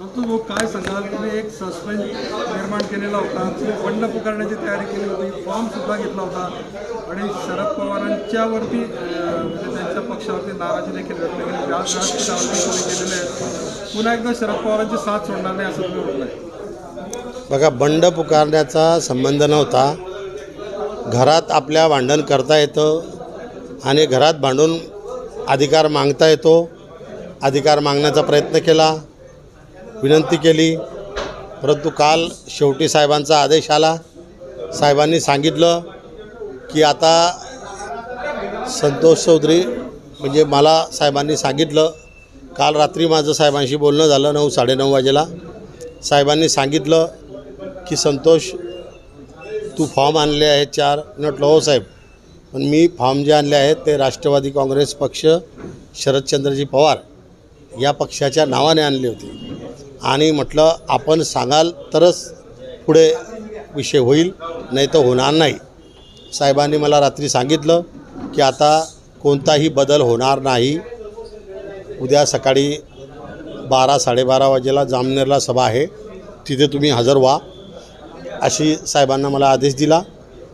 परंतु लोक काय सांगाल तुम्ही एक सस्पेन्स निर्माण केलेला होता बंड पुकारण्याची तयारी केली होती फॉर्मसुद्धा घेतला होता आणि शरद पवारांच्यावरती म्हणजे त्यांच्या पक्षावरती नाराजी देखील व्यक्त केली व्याज व्याज त्यावरती तुम्ही केलेले आहेत. पुन्हा एकदा शरद पवारांची साथ सोडणार नाही असं तुम्ही म्हटलंय बघा बंड पुकारण्याचा संबंध नव्हता. घरात आपल्या भांडण करता येतं आणि घरात भांडून अधिकार मागता येतो. अधिकार मागण्याचा प्रयत्न केला. विनंती केली. परंतु काल शेवटी साहेबांचा आदेश आला. साहेबांनी सांगितलं की आता संतोष चौधरी म्हणजे मला साहेबांनी सांगितलं. काल रात्री माझं साहेबांशी बोलणं झालं नऊ साडेनऊ वाजेला. साहेबांनी सांगितलं की संतोष तू फॉर्म आणले आहेत चार. म्हटलं हो साहेब पण मी फॉर्म जे आणले आहेत ते राष्ट्रवादी काँग्रेस पक्ष शरदचंद्रजी पवार या पक्षाच्या नावाने आणले होते. आणि म्हटलं आपण सांगाल तरच पुढे विषय होईल नाही तर होणार नाही. साहेबांनी मला रात्री सांगितलं की आता कोणताही बदल होणार नाही. उद्या सकाळी बारा साडेबारा वाजेला जामनेरला सभा आहे. तिथे तुम्ही हजर व्हा. अशी साहेबांना मला आदेश दिला.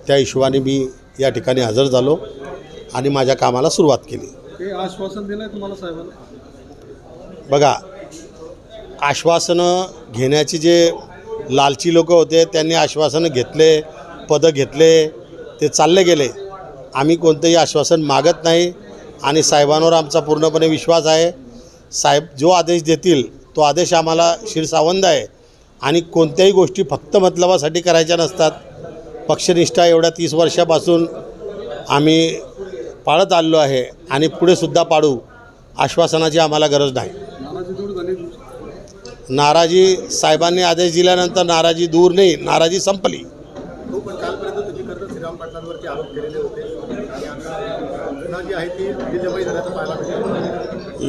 त्या हिशोबाने मी या ठिकाणी हजर झालो आणि माझ्या कामाला सुरुवात केली. आश्वासन दिलंय तुम्हाला साहेबांना? बघा आश्वासनं घेण्याचे जे लालची लोक होते त्यांनी आश्वासनं घेतले पदं घेतले ते चालले गेले. आम्ही कोणतंही आश्वासन मागत नाही आणि साहेबांवर आमचा पूर्णपणे विश्वास आहे. साहेब जो आदेश देतील तो आदेश आम्हाला शिरसावंद आहे. आणि कोणत्याही गोष्टी फक्त मतलबासाठी करायच्या नसतात. पक्षनिष्ठा एवढ्या तीस वर्षापासून आम्ही पाळत आलेलो आहे आणि पुढेसुद्धा पाडू आश्वासनाची आम्हाला गरज नाही नाराजी दूर झाली तुमची. नाराजी साहेबांनी आदेश दिल्यानंतर नाराजी दूर नाही नाराजी संपली.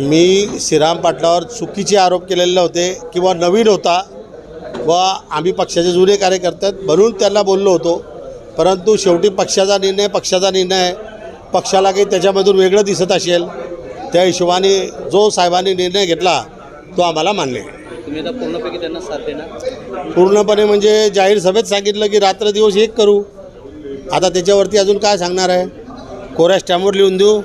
मी श्रीराम पाटलावर चुकीचे आरोप केलेले होते किंवा नवीन होता व आम्ही पक्षाचे जुने कार्यकर्ते म्हणून त्यांना बोललो होतो. परंतु शेवटी पक्षाचा निर्णय पक्षाचा निर्णय पक्षाला काही त्याच्यामधून वेगळं दिसत असेल. त्या हिशोबाने जो साहेबांनी निर्णय घेतला तो आम्हाला मान्य आहे. तुम्ही आता पूर्णपैकी त्यांना साथ देणार? पूर्णपणे म्हणजे जाहीर सभेत सांगितलं की रात्र दिवस एक करू. आता त्याच्यावरती अजून काय सांगणार आहे? कोऱ्या स्टॅम्पवर लिहून देऊ.